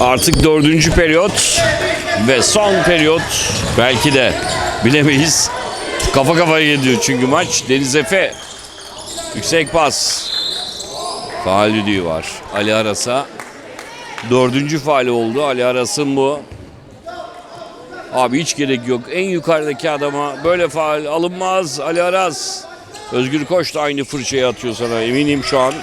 Artık dördüncü periyot ve son periyot belki de bilemeyiz. Kafa kafaya gidiyor çünkü maç. Deniz Efe yüksek pas. Faal düdüğü var. Ali Aras'a. Dördüncü faali oldu. Ali Aras'ın bu. Abi hiç gerek yok. En yukarıdaki adama böyle faal alınmaz. Ali Aras. Özgür Koç da aynı fırçayı atıyor sana eminim şu an.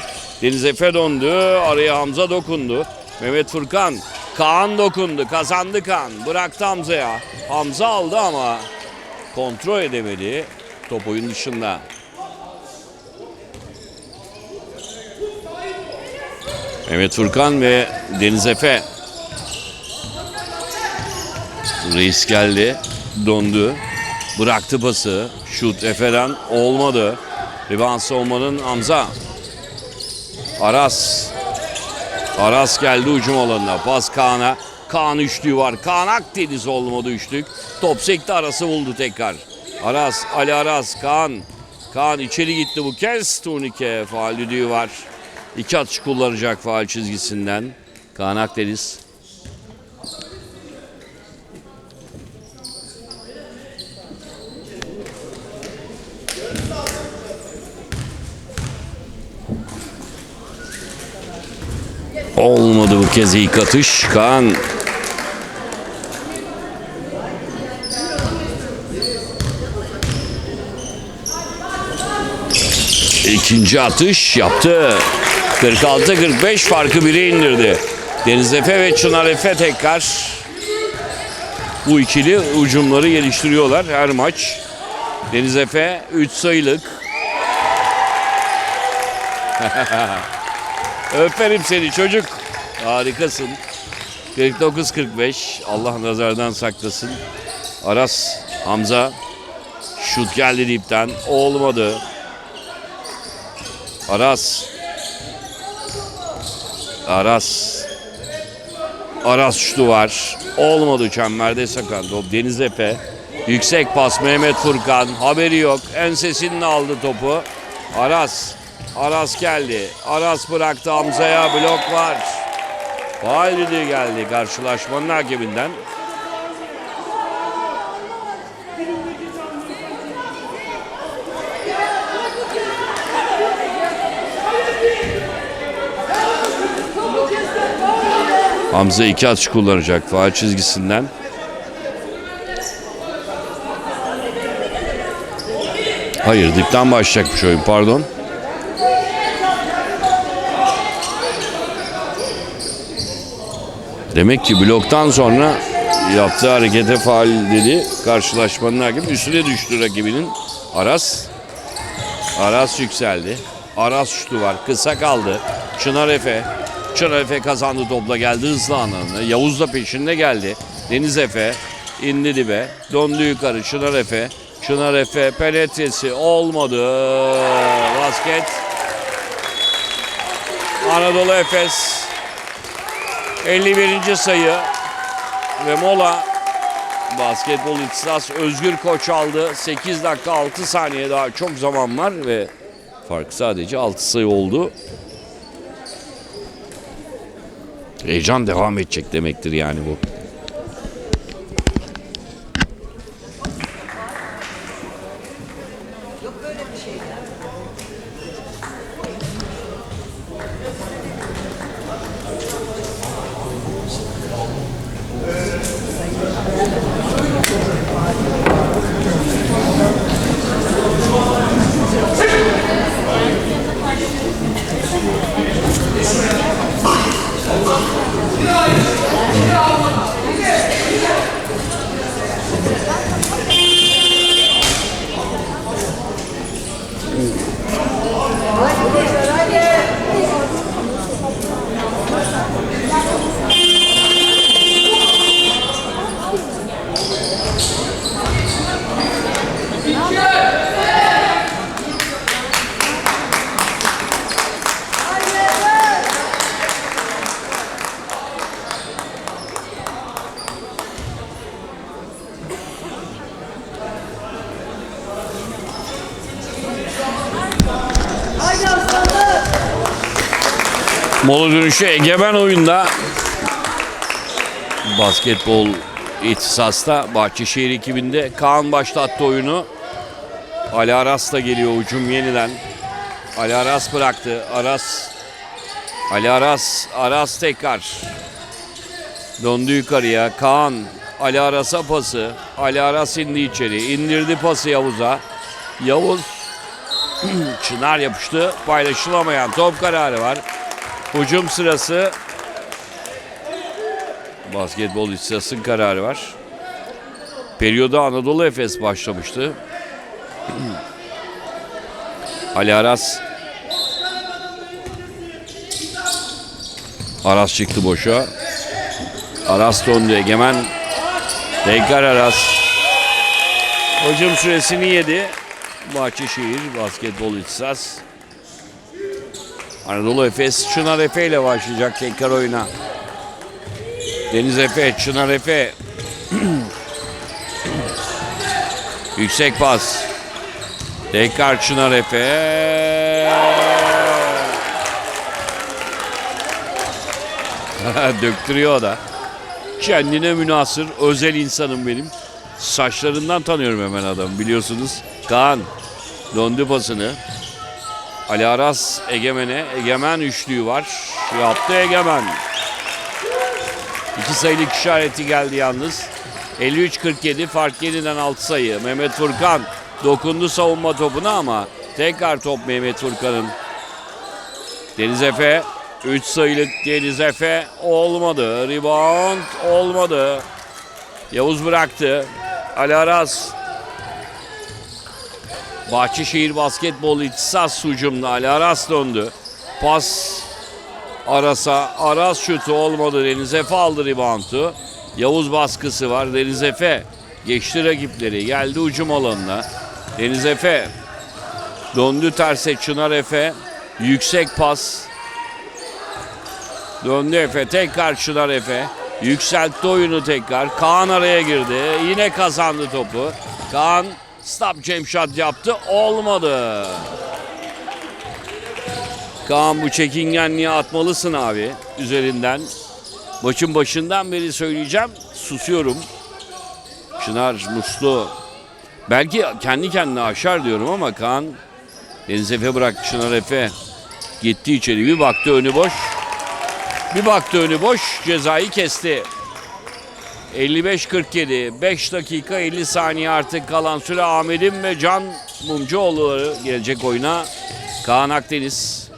Deniz Efe döndü. Araya Hamza dokundu. Mehmet Furkan. Kaan dokundu. Kazandı Kaan. Bıraktı Hamza'ya. Hamza aldı ama kontrol edemedi. Top oyun dışında. Mehmet Furkan ve Deniz Efe. Reis geldi. Döndü. Bıraktı pası. Şut Efe'den olmadı. Rebound savunmanın Hamza. Aras. Aras geldi ucum alanına. Pas Kaan'a. Kaan üçlüğü var. Kaan Akdeniz olmadı üçlük. Top sekti Aras'ı buldu tekrar. Aras, Ali Aras, Kaan. Kaan içeri gitti bu kez. Turnike faal düdüğü var. İki atış kullanacak faal çizgisinden. Kaan Akdeniz. Kez ilk atış. Kaan İkinci atış yaptı. 46-45 farkı 1'e indirdi. Deniz Efe ve Çınar Efe tekrar bu ikili ucumları geliştiriyorlar her maç. Deniz Efe 3 sayılık. Öperim seni çocuk. Harikasın. 49-45. Allah nazardan saklasın. Aras, Hamza. Şut geldi dipten. Olmadı. Aras. Aras. Aras şutu var. Olmadı çemberde sakan top. Deniz Efe. Yüksek pas Mehmet Furkan. Haberi yok. Ensesini aldı topu. Aras. Aras geldi. Aras bıraktı Hamza'ya. Blok var. Faal düdüğü geldi karşılaşmanın hakeminden. Hamza iki atış kullanacak faal çizgisinden. Hayır dipten başlayacakmış oyun pardon. Demek ki bloktan sonra yaptığı harekete faal dedi. Karşılaşmanın hakemi üstüne düştü rakibinin. Aras. Aras yükseldi. Aras şutu var. Kısa kaldı. Çınar Efe. Çınar Efe kazandı topla geldi hızlı anlamına. Yavuz da peşinde geldi. Deniz Efe indi dibe. Döndü yukarı Çınar Efe. Çınar Efe penetresi olmadı. Basket. Anadolu Efes 51. sayı ve mola basketbol ihtisas Özgür Koç aldı. 8 dakika 6 saniye daha çok zaman var ve fark sadece 6 sayı oldu. Heyecan devam edecek demektir yani bu. Mola dönüşü egemen oyunda Basketbol ihtisasta Bahçeşehir ekibinde Kaan başlattı oyunu. Ali Aras da geliyor ucum yeniden. Ali Aras bıraktı. Aras Ali Aras Aras tekrar döndü yukarıya. Kaan Ali Aras'a pası. Ali Aras indi içeri. indirdi pası Yavuz'a. Yavuz Çınar yapıştı. Paylaşılamayan top kararı var. Hücum sırası Basketbol istasın kararı var. Periyoda Anadolu Efes başlamıştı. Ali Aras Aras çıktı boşa. Aras döndü Egemen. Tekrar Aras. Hücum süresini yedi. Bahçeşehir basketbol ihtisas. Anadolu Efes Çınar Efe ile başlayacak tekrar oyuna. Deniz Efe, Çınar Efe. Yüksek pas. Tekrar Çınar Efe. Döktürüyor da. Kendine münasır özel insanım benim. Saçlarından tanıyorum hemen adam biliyorsunuz. Kaan döndü pasını. Ali Aras Egemen'e. Egemen üçlüğü var. Yaptı Egemen. İki sayılık işareti geldi yalnız. 53-47 fark yeniden 6 sayı. Mehmet Furkan dokundu savunma topuna ama tekrar top Mehmet Furkan'ın. Deniz Efe 3 sayılık Deniz Efe olmadı. Rebound olmadı. Yavuz bıraktı. Ali Aras. Bahçeşehir basketbol ihtisas hücumda Ali Aras döndü. Pas Aras'a. Aras şutu olmadı. Deniz Efe aldı reboundu. Yavuz baskısı var. Deniz Efe geçti rakipleri. Geldi ucum alanına. Deniz Efe döndü terse Çınar Efe. Yüksek pas. Döndü Efe. Tekrar Çınar Efe. Yükseltti oyunu tekrar. Kaan araya girdi. Yine kazandı topu. Kaan stop jump shot yaptı. Olmadı. Kaan bu çekingenliği atmalısın abi üzerinden. Maçın başından beri söyleyeceğim. Susuyorum. Çınar Muslu. Belki kendi kendine aşar diyorum ama Kaan Deniz Efe bıraktı Çınar Efe. Gitti içeri bir baktı önü boş. Bir baktı önü boş cezayı kesti. 55-47 5 dakika 50 saniye artık kalan süre Ahmet'in ve Can Mumcuoğlu gelecek oyuna. Kaan Akdeniz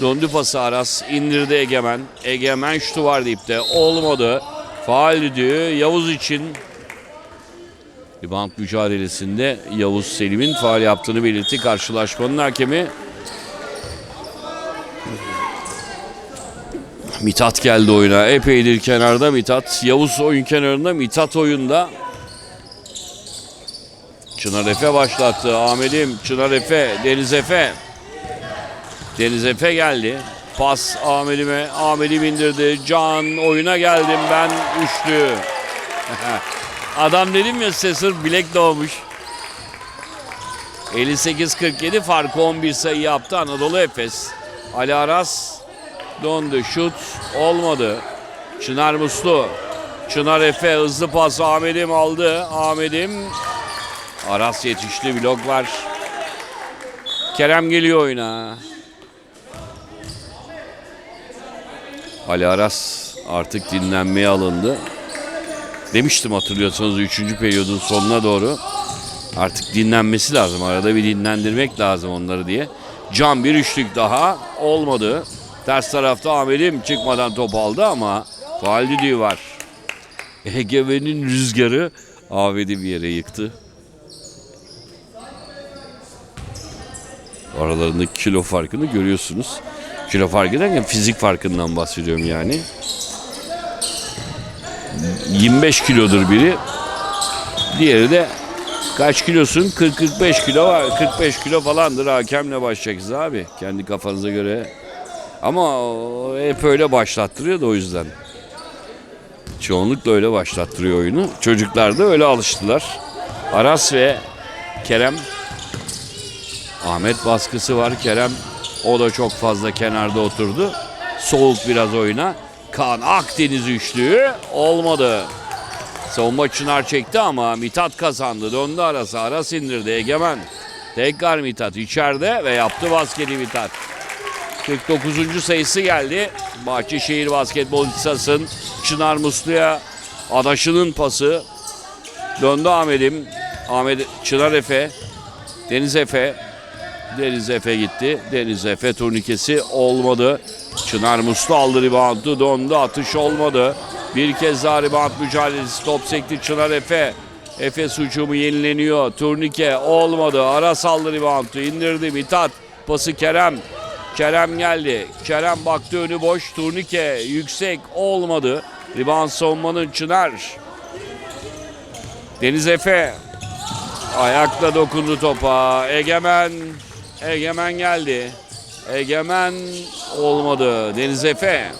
Döndü pası Aras. indirdi Egemen. Egemen şutu var dipte. Olmadı. Faal diyor. Yavuz için rebound mücadelesinde Yavuz Selim'in faal yaptığını belirtti. Karşılaşmanın hakemi Mithat geldi oyuna. Epeydir kenarda Mithat. Yavuz oyun kenarında. Mithat oyunda. Çınar Efe başlattı. Ahmet'im, Çınar Efe, Deniz Efe. Deniz Efe geldi. Pas Ahmet'ime. Ahmet'im indirdi. Can oyuna geldim ben. Üçlü. Adam dedim ya Sesur bilek doğmuş. 58-47 farkı 11 sayı yaptı Anadolu Efes. Ali Aras dondu. Şut olmadı. Çınar Muslu. Çınar Efe hızlı pas Ahmet'im aldı. Ahmet'im Aras yetişti blok var. Kerem geliyor oyuna. Ali Aras artık dinlenmeye alındı. Demiştim hatırlıyorsanız 3. periyodun sonuna doğru artık dinlenmesi lazım. Arada bir dinlendirmek lazım onları diye. Can bir üçlük daha olmadı. Ters tarafta Ahmet'im çıkmadan top aldı ama faal düdüğü var. Egemen'in rüzgarı Ahmet'i bir yere yıktı. Aralarındaki kilo farkını görüyorsunuz. Kilo farkı derken fizik farkından bahsediyorum yani. 25 kilodur biri. Diğeri de kaç kilosun? 40-45 kilo var. 45 kilo falandır. Hakemle başlayacaksınız abi. Kendi kafanıza göre. Ama hep öyle başlattırıyor da o yüzden. Çoğunlukla öyle başlattırıyor oyunu. Çocuklar da öyle alıştılar. Aras ve Kerem Ahmet baskısı var. Kerem o da çok fazla kenarda oturdu. Soğuk biraz oyuna. Kaan Akdeniz üçlüğü olmadı. Savunma Çınar çekti ama Mithat kazandı. Döndü arası. Aras indirdi. Egemen. Tekrar Mithat içeride ve yaptı basketi Mithat. 49. sayısı geldi. Bahçeşehir Basketbol İhtisas'ın Çınar Muslu'ya adaşının pası. Döndü Ahmet'im. Ahmet Çınar Efe. Deniz Efe. Deniz Efe gitti. Deniz Efe turnikesi olmadı. Çınar Muslu aldı reboundu. Döndü atış olmadı. Bir kez daha rebound mücadelesi. Top sekti Çınar Efe. Efes hücumu yenileniyor. Turnike olmadı. Ara saldı reboundu. indirdi Mithat. Pası Kerem. Kerem geldi. Kerem baktı önü boş. Turnike yüksek olmadı. Rebound savunmanın Çınar. Deniz Efe. Ayakla dokundu topa. Egemen. Egemen geldi. Egemen olmadı. Deniz Efe.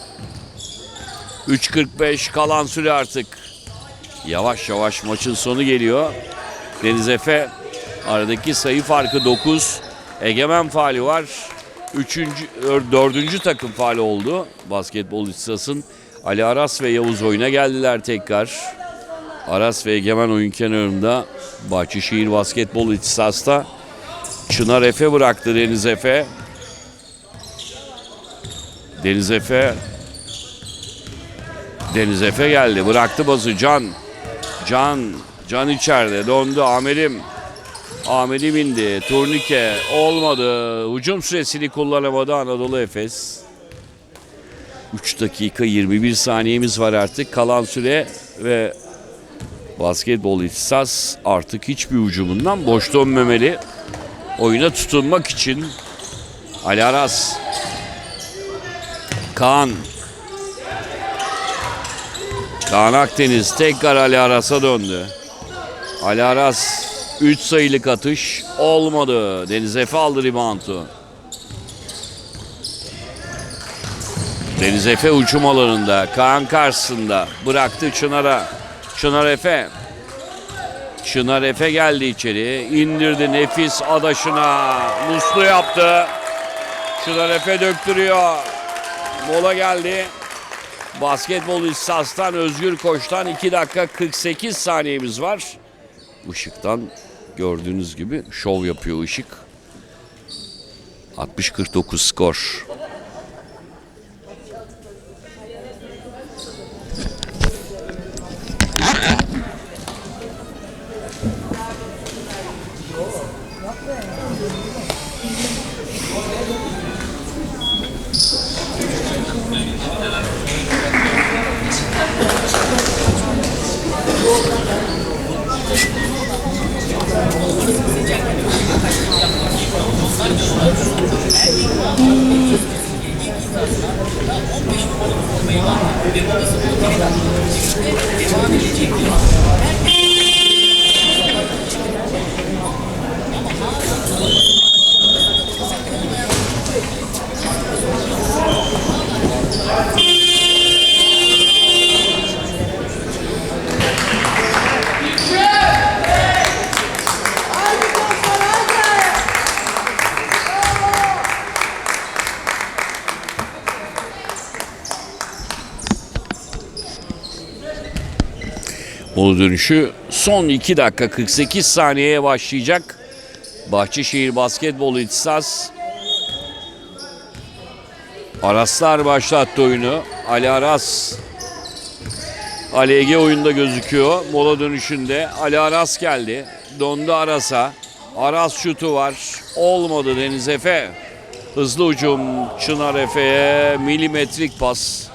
3.45 kalan süre artık. Yavaş yavaş maçın sonu geliyor. Deniz Efe aradaki sayı farkı 9. Egemen faali var. Üçüncü, ör- dördüncü takım faali oldu. Basketbol İstas'ın Ali Aras ve Yavuz oyuna geldiler tekrar. Aras ve Egemen oyun kenarında Bahçeşehir Basketbol İhtisas'ta Çınar Efe bıraktı Deniz Efe. Deniz Efe Deniz Efe geldi. Bıraktı bazı Can. Can. Can içeride. Dondu. Amelim. Amelim indi. Turnike olmadı. Hücum süresini kullanamadı Anadolu Efes. 3 dakika 21 saniyemiz var artık. Kalan süre ve basketbol ihtisas artık hiçbir hücumundan boş dönmemeli. Oyuna tutunmak için Ali Aras Kaan Kaan Akdeniz tekrar Ali Aras'a döndü. Ali Aras 3 sayılık atış olmadı. Deniz Efe aldı reboundu. Deniz Efe uçum alanında. Kaan karşısında. Bıraktı Çınar'a. Çınar Efe. Çınar Efe geldi içeri. indirdi nefis adaşına. Muslu yaptı. Çınar Efe döktürüyor. Mola geldi. Basketbol İstas'tan Özgür Koç'tan 2 dakika 48 saniyemiz var. Işık'tan gördüğünüz gibi şov yapıyor Işık. 60-49 skor. Sus. Bolu dönüşü son 2 dakika 48 saniyeye başlayacak. Bahçeşehir Basketbol İhtisas Araslar başlattı oyunu. Ali Aras Ali Ege oyunda gözüküyor. Mola dönüşünde Ali Aras geldi. Dondu Aras'a. Aras şutu var. Olmadı Deniz Efe. Hızlı hücum Çınar Efe'ye milimetrik pas.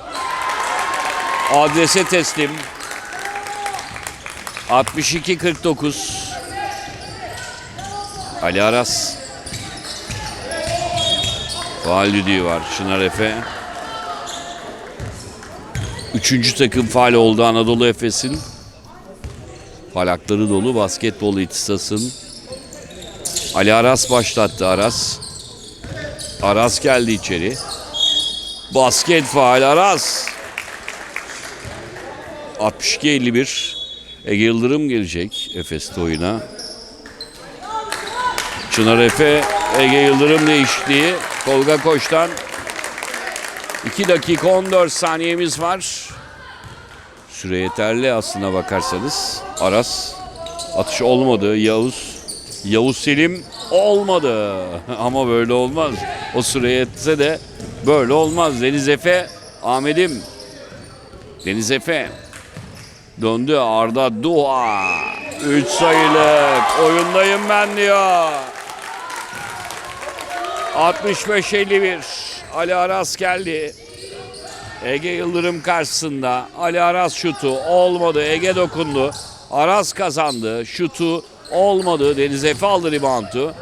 Adrese teslim. 62-49. Ali Aras. Faal düdüğü var Çınar Efe. Üçüncü takım faal oldu Anadolu Efes'in. Falakları dolu basketbol ihtisasın. Ali Aras başlattı Aras. Aras geldi içeri. Basket faal Aras. 62-51. Ege Yıldırım gelecek Efes'te oyuna. Çınar Efe, Ege Yıldırım değişikliği. Tolga Koç'tan 2 dakika 14 saniyemiz var. Süre yeterli aslına bakarsanız. Aras atış olmadı. Yavuz Yavuz Selim olmadı. Ama böyle olmaz. O süre yetse de böyle olmaz. Deniz Efe Ahmet'im. Deniz Efe döndü Arda Dua. 3 sayılık. Oyundayım ben diyor. 65-51. Ali Aras geldi. Ege Yıldırım karşısında. Ali Aras şutu olmadı. Ege dokundu. Aras kazandı. Şutu olmadı. Deniz Efe aldı reboundu.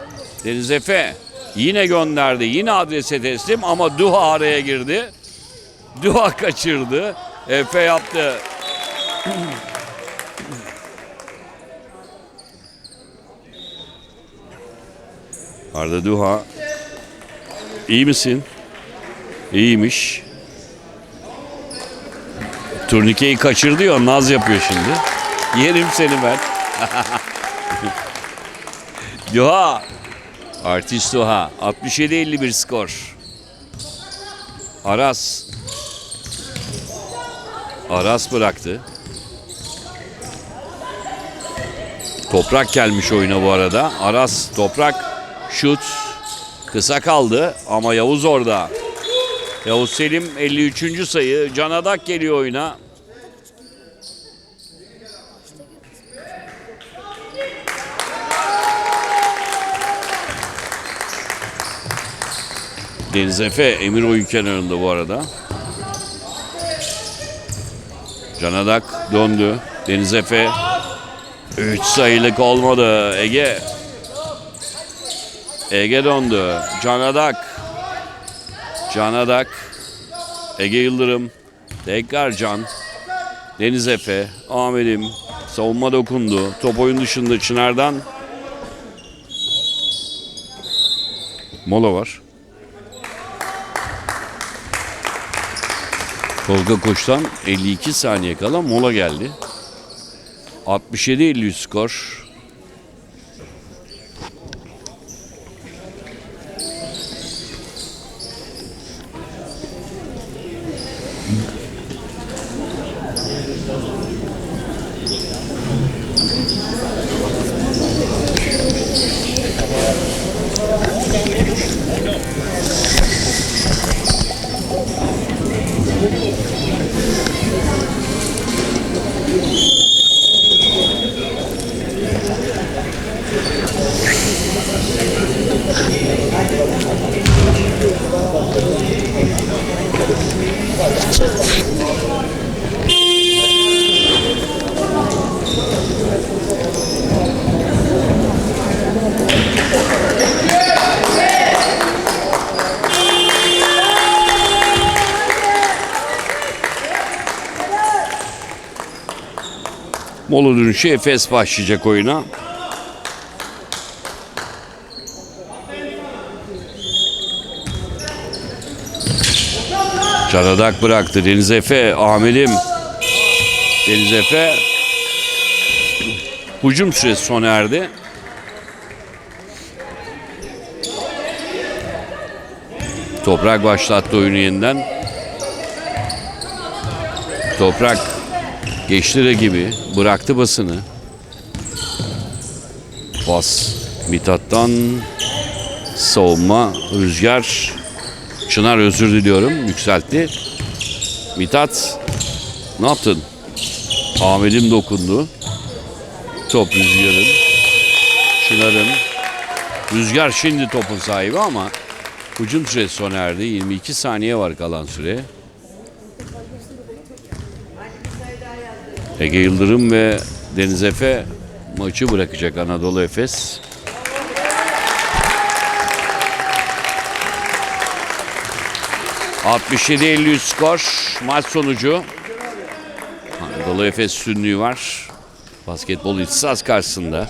Deniz Efe yine gönderdi. Yine adrese teslim ama Duha araya girdi. Duha kaçırdı. Efe yaptı. Arda Duha. İyi misin? İyiymiş. Turnikeyi kaçırdı ya naz yapıyor şimdi. Yerim seni ben. Duha. Artist Duha. 67-51 skor. Aras. Aras bıraktı. Toprak gelmiş oyuna bu arada. Aras toprak şut kısa kaldı ama Yavuz orada. Yavuz Selim 53. sayı. Canadak geliyor oyuna. Deniz Efe Emir oyun kenarında bu arada. Canadak döndü. Deniz Efe 3 sayılık olmadı. Ege Ege döndü. Canadak Canadak Ege Yıldırım Tekrar Can Deniz Efe Ahmet'im Savunma dokundu. Top oyun dışında Çınar'dan Mola var. Tolga Koç'tan 52 saniye kala mola geldi. 67-53 skor. Mola dönüşü Efes başlayacak oyuna. Canadak bıraktı. Deniz Efe, Ahmet'im. Deniz Efe. Hücum süresi sona erdi. Toprak başlattı oyunu yeniden. Toprak geçti de gibi bıraktı basını. Pas Mithat'tan savunma Rüzgar Çınar özür diliyorum yükseltti. Mithat ne yaptın? Ahmet'im dokundu. Top Rüzgar'ın. Çınar'ın. Rüzgar şimdi topun sahibi ama hücum süresi sona erdi. 22 saniye var kalan süre. Ege Yıldırım ve Deniz Efe maçı bırakacak Anadolu Efes. ...67-53 skor. Maç sonucu. Anadolu Efes sünlüğü var. Basketbol ihtisas karşısında.